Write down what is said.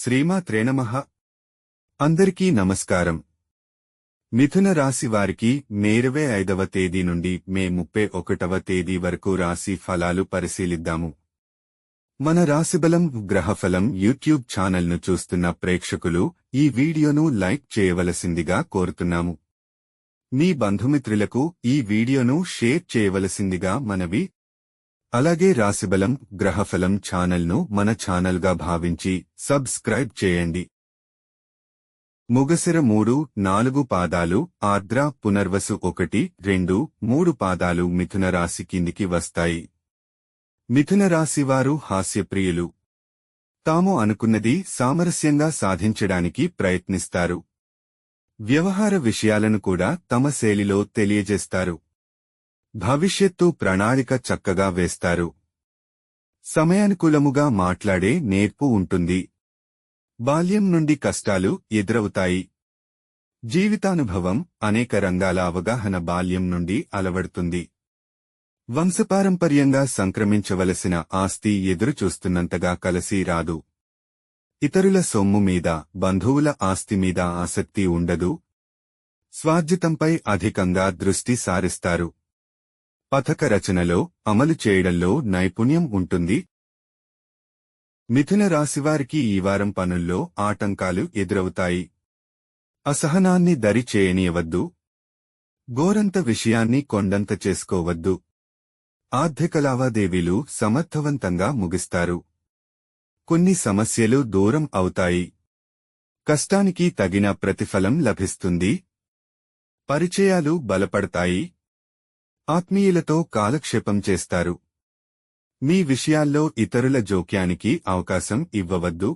శ్రీమాత్రేణమః అందరికీ నమస్కారం. మిథున రాశి వారికి మేరవే ఐదవ తేదీ నుండి మే ముప్పై ఒకటవ తేదీ వరకు రాశి ఫలాలు పరిశీలిద్దాము. మన రాశిబలం గ్రహఫలం యూట్యూబ్ ఛానల్ను చూస్తున్న ప్రేక్షకులు ఈ వీడియోను లైక్ చేయవలసిందిగా కోరుతున్నాము. మీ బంధుమిత్రులకు ఈ వీడియోను షేర్ చేయవలసిందిగా మనవి అలాగే రాశిబలం గ్రహఫలం ఛానల్ను మన ఛానల్గా భావించి సబ్స్క్రైబ్ చేయండి. ముగసిర మూడు నాలుగు పాదాలు ఆర్ద్ర పునర్వసు ఒకటి రెండు మూడు పాదాలు మిథున రాశి కిందికి వస్తాయి. మిథున రాశివారు హాస్యప్రియులు. తాము అనుకున్నది సామరస్యంగా సాధించడానికి ప్రయత్నిస్తారు. వ్యవహార విషయాలను కూడా తమ శైలిలో తెలియజేస్తారు. భవిష్యత్తు ప్రణాళిక చక్కగా వేస్తారు. సమయానుకూలముగా మాట్లాడే నేర్పు ఉంటుంది. బాల్యం నుండి కష్టాలు ఎదురవుతాయి. జీవితానుభవం అనేక రంగాల అవగాహన బాల్యం నుండి అలవడుతుంది. వంశపారంపర్యంగా సంక్రమించవలసిన ఆస్తి ఎదురుచూస్తున్నంతగా కలిసి రాదు. ఇతరుల సొమ్ము మీద బంధువుల ఆస్తి మీద ఆసక్తి ఉండదు. స్వార్జితంపై అధికంగా దృష్టి సారిస్తారు. పథక రచనలో అమలు చేయడంలో నైపుణ్యం ఉంటుంది. మిథున రాశివారికి ఈ వారం పనుల్లో ఆటంకాలు ఎదురవుతాయి. అసహనాన్ని దరి చేయనీయవద్దు. గోరంత విషయాన్ని కొండంత చేసుకోవద్దు. ఆర్థిక లావాదేవీలు సమర్థవంతంగా ముగిస్తారు. కొన్ని సమస్యలు దూరం అవుతాయి. కష్టానికి తగిన ప్రతిఫలం లభిస్తుంది. పరిచయాలు బలపడతాయి. ఆత్మీయులతో కాలక్షేపం చేస్తారు. మీ విషయాల్లో ఇతరుల జోక్యానికి అవకాశం ఇవ్వవద్దు.